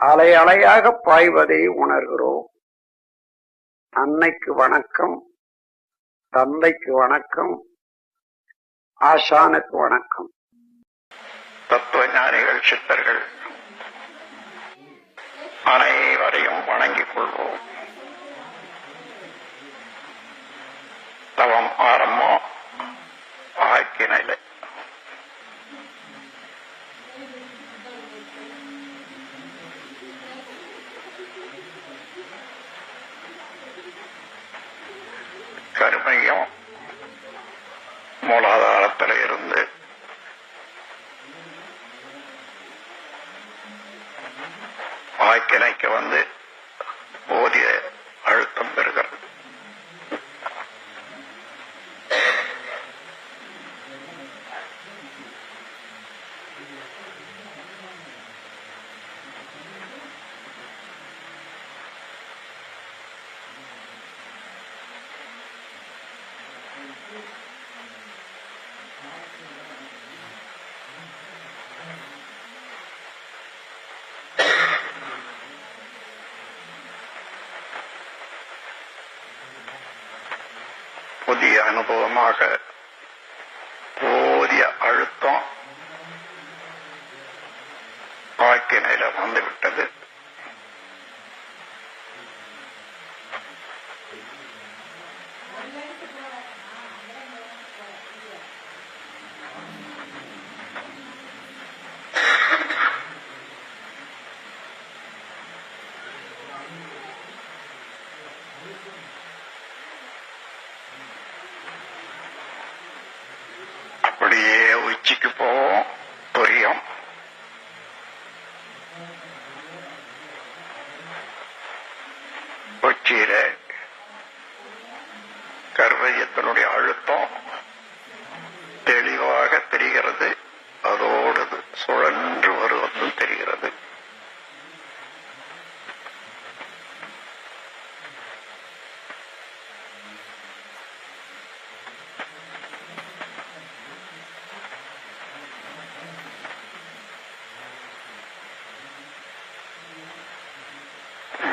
அலை அலையாக பாய்வதை உணர்கிறோம். அன்னைக்கு வணக்கம் தந்தைக்கு வணக்கம் ஆசானுக்கு வணக்கம். தத்துவ ஞானிகள் சித்தர்கள் அனைவரையும் வணங்கிக் கொள்வோம். தவம் ஆரம்பம் ஆக்கி நிலை. கருமையும் மூலாதாரத்தில் இருந்து வாய்க்கிணைக்கு வந்து போதிய அழுத்தம் பெறுகிறது புதிய அனுபவமாக போதிய அழுத்தம் வாக்கினையில வந்துவிட்டது.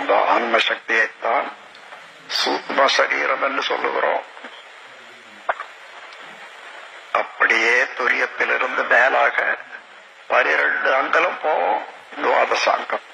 அந்த ஆன்ம சக்தியைத்தான் சூக்ம சரீரம் என்று சொல்லுகிறோம். அப்படியே துரியத்திலிருந்து மேலாக பனிரெண்டு அங்கலம் போவோம். துவாதசாங்கம்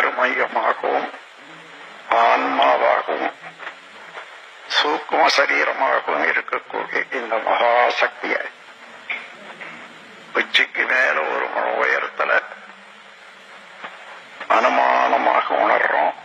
கருமையமாகவும் ஆன்மாவாகவும் சூக்கும சரீரமாகவும் இருக்கக்கூடிய இந்த மகாசக்திய உச்சிக்கு மேல ஒரு மன உயரத்துல அனுமானமாக உணர்றோம்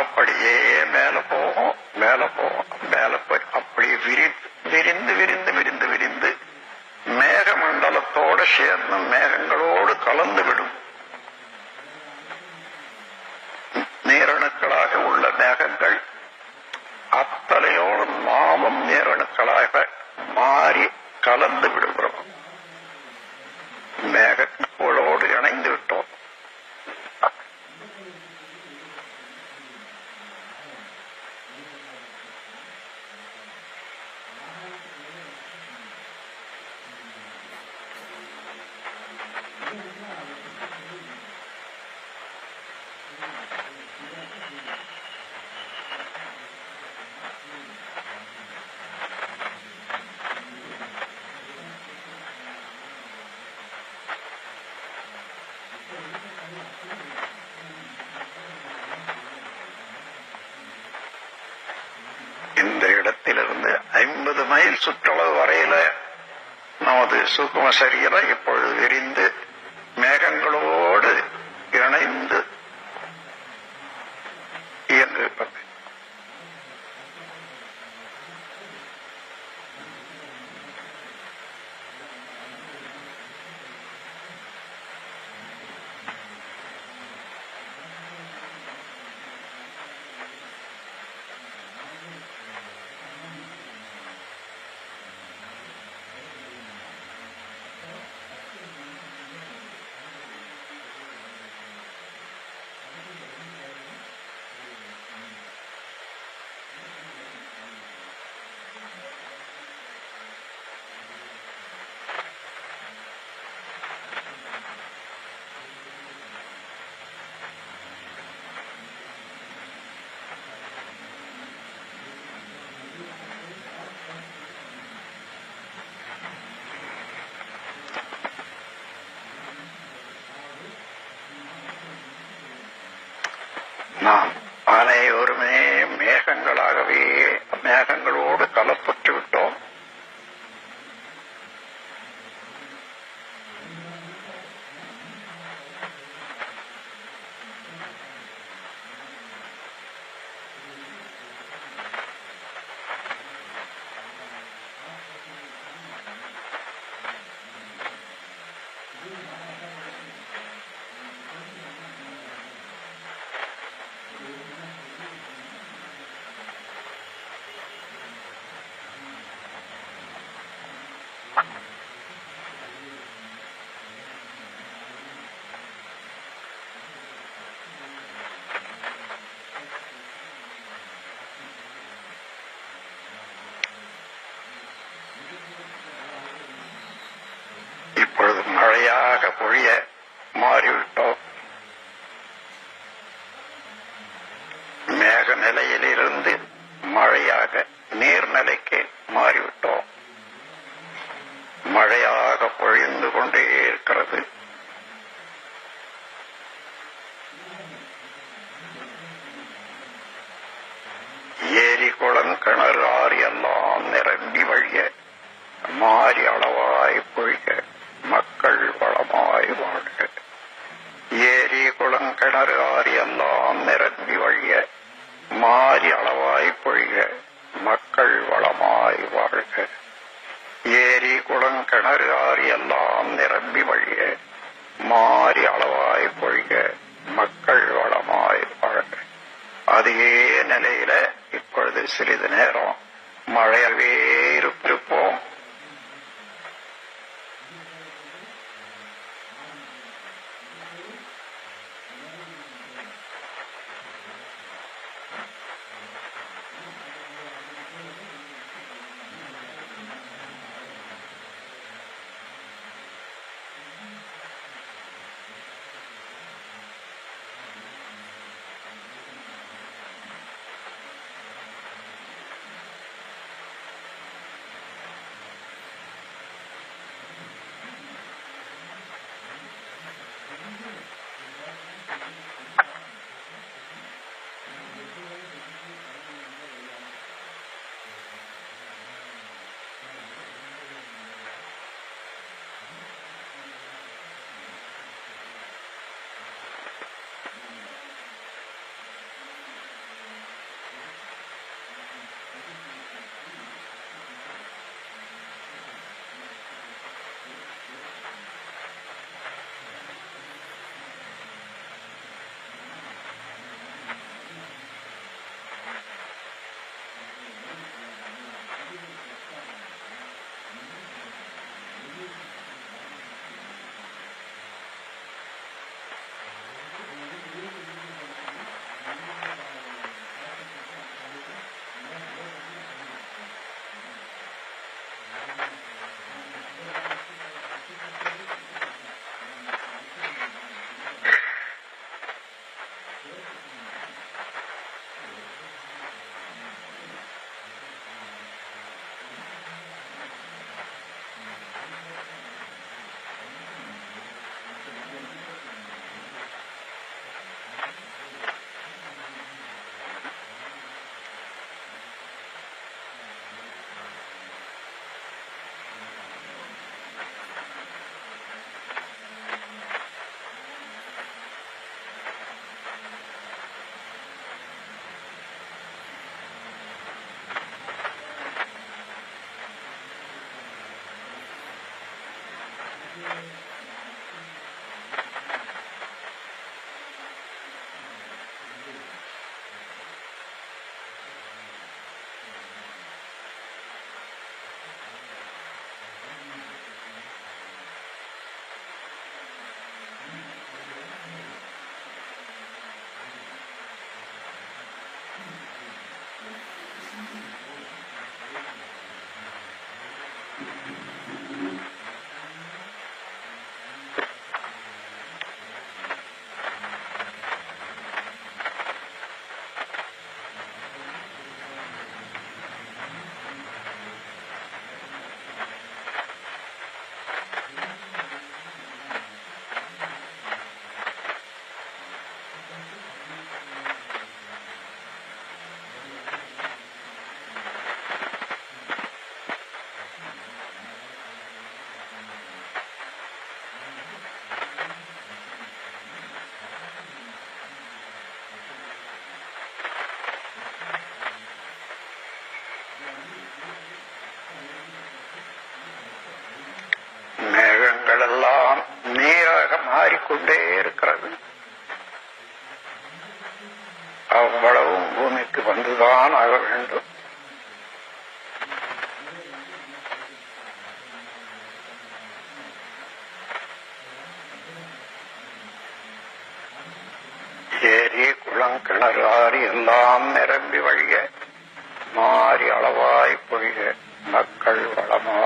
அப்படியே மேல போகும் மேல போகும் மேல போய் அப்படியே விரி விரிந்து விரிந்து விரிந்து விரிந்து மேக மண்டலத்தோடு சேர்ந்து மேகங்களோடு கலந்து விடும் நீரணுக்களாக உள்ள மேகங்கள் அத்தனையோ மேகங்களோடு நாமும் நேரணுக்களாக மாறி கலந்து விடுகிறோம் மேகங்களோடு இணைந்து விட்டோம் இந்த இடத்திலிருந்து ஐம்பது மைல் சுற்றளவு வரையில நமது சுகும சரீரம் இப்பொழுது விரிந்து நாம் அனைவருமே மேகங்களாகவே மேகங்களோடு கலப்பட்டு விட்டோம் இப்பொழுது மழையாக பொழிய மாறிவிட்டோம் மேக நிலையிலிருந்து மழையாக நீர்நிலைக்கு மாறிவிடும் மழையாக பொழிந்து கொண்டே இருக்கிறது ஏரி குளம் கிணறு ஆறு எல்லாம் நிரம்பி வழிய மாறி அளவாய் பொழிக மக்கள் வளமாய் வாழ்க ஏரி குளம் கிணறு ஆறு எல்லாம் நிரம்பி வழிய மாறி அளவாய் பொழிக மக்கள் வளமாய் வாழ்க ஏரி குளம் எல்லாம் நிரம்பி வழிய மாறி அளவாய் பொழிக மக்கள் வளமாய் வாழ்க. அதே நிலையில இப்பொழுது சிறிது நேரம் மழையவே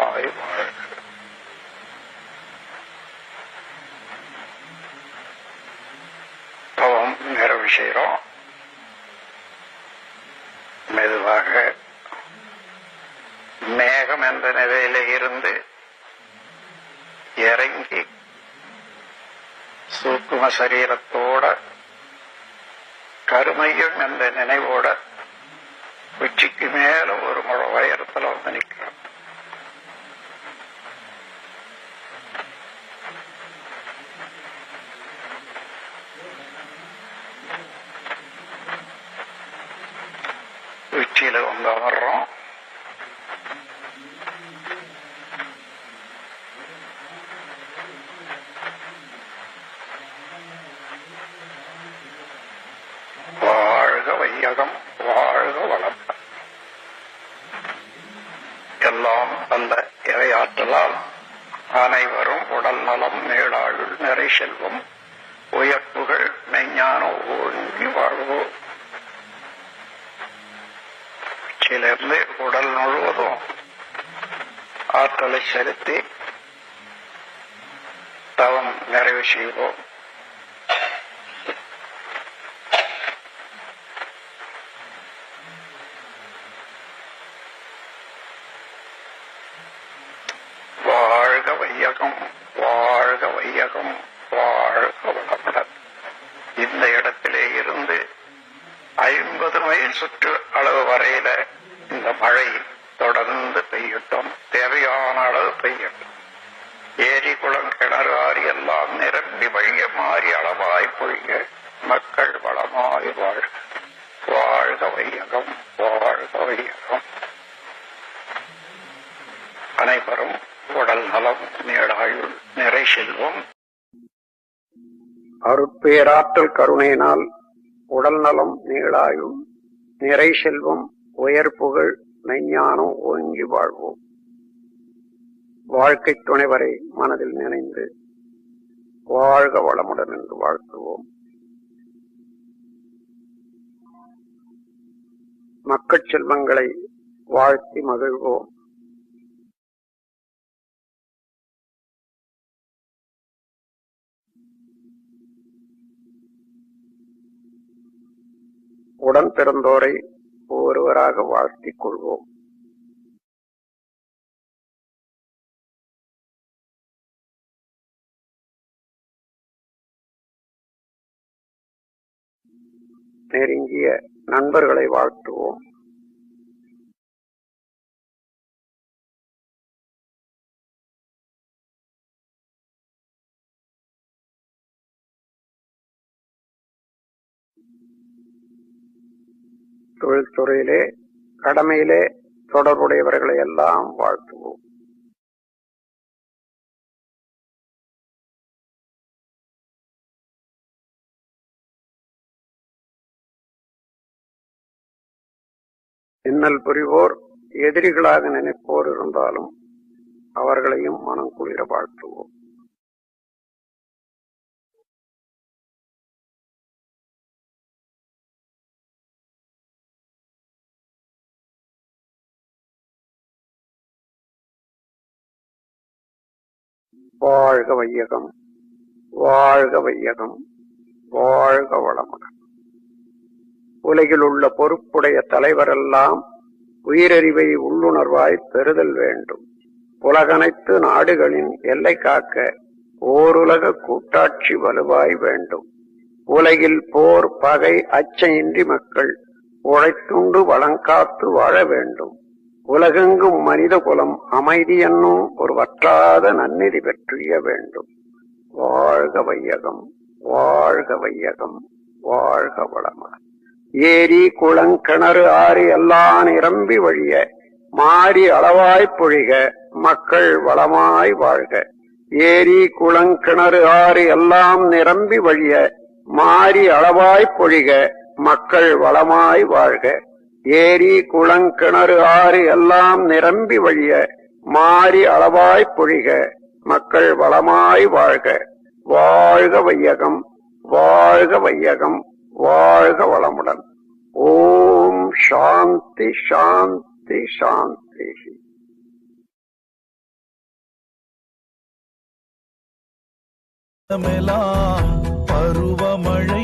வளமாய் வாழ்க தவம் நிறைவு செய்கிறோம் மெதுவாக மேகம் என்ற நிலையில இருந்து இறங்கி சூக்கும சரீரத்தோட கருமையும் என்ற நினைவோட உச்சிக்கு மேல ஒரு முழு உயரத்துல வந்து நிற்கிறோம் உச்சியில வந்து அமர்றோம் வாழ்க வையகம் வாழ்க வளம் எல்லாம் அந்த இறையாற்றலால் அனைவரும் உடல் நலம் மேலாயுள் நிறை செல்வம் உயர்ப்புகள் மெஞ்ஞான ஓங்கி வாழ்வோம் உச்சியிலிருந்து உடல் முழுவதும் ஆற்றலை செலுத்தி தவம் நிறைவு செய்வோம் வாழ்க வையகம் வாழ்க வையகம் வாழ்க வளமுடன் இந்த இடத்திலே இருந்து ஐம்பது மைல் சுற்று அளவு வரையில இந்த மழை தொடர்ந்து பெய்யட்டும் தேவையான அளவு பெய்யட்டும் ஏரி குளம் கிணறு ஆறு எல்லாம் நிரம்பி வழிய மாறி அளவாய் பொழிய மக்கள் வளமாய் வாழ்க. வாழ்க வையகம் வாழ்க வையகம் அனைவரும் உடல் நலம் நீடாயுள் நிறை செல்வம். அருட்பேராற்றல் கருணையினால் உடல் நலம் நீளாயும் நிறை செல்வம். உயர் புகழ் மெஞ்ஞானம் ஓங்கி வாழ்வோம். வாழ்க்கை துணைவரை மனதில் நினைந்து வாழ்க வளமுடன் என்று வாழ்த்துவோம். மக்கள் செல்வங்களை வாழ்த்தி மகிழ்வோம். உடன் பிறந்தோரை ஒருவராக வாழ்த்திக் கொள்வோம். நெருங்கிய நண்பர்களை வாழ்த்துவோம். தொழில்துறையிலே கடமையிலே தொடர்புடையவர்களை எல்லாம் வாழ்த்துவோம். இன்னல் புரிவோர் எதிரிகளாக நினைப்போர் இருந்தாலும் அவர்களையும் மனம் குளிர வாழ்த்துவோம். வாழ்க வையகம் வாழ்க வையகம் வாழ்க வளமுடன். உலகில் உள்ள பொறுப்புடைய தலைவரெல்லாம் உயிரறிவை உள்ளுணர்வாய் பெறுதல் வேண்டும். உலகனைத்து நாடுகளின் எல்லை காக்க ஓருலக கூட்டாட்சி வலுவாய் வேண்டும். உலகில் போர் பகை அச்சையின்றி மக்கள் உழைத்துண்டு வளங்காத்து வாழ வேண்டும். உலகெங்கும் மனித குலம் அமைதி என்னும் ஒரு வற்றாத நன்னிதி பெற்றிய வேண்டும். வாழ்க வையகம் வாழ்க வையகம் வாழ்க வளமுடன். ஏரி குளங்கிணறு ஆறு எல்லாம் நிரம்பி வழிய மாறி அளவாய் பொழிக மக்கள் வளமாய் வாழ்க. ஏரி குளங்கிணறு ஆறு எல்லாம் நிரம்பி வழிய மாறி அளவாய் பொழிக மக்கள் வளமாய் வாழ்க. ஏரி குளங்கிணறு ஆறு எல்லாம் நிரம்பி வழிய மாறி அளவாய் பொழிக மக்கள் வளமாய் வாழ்க. வாழ்க வையகம் வாழ்க வையகம். வாழ்க வளமுடன். ஓம் சாந்தி சாந்தி சாந்தி. பருவமழை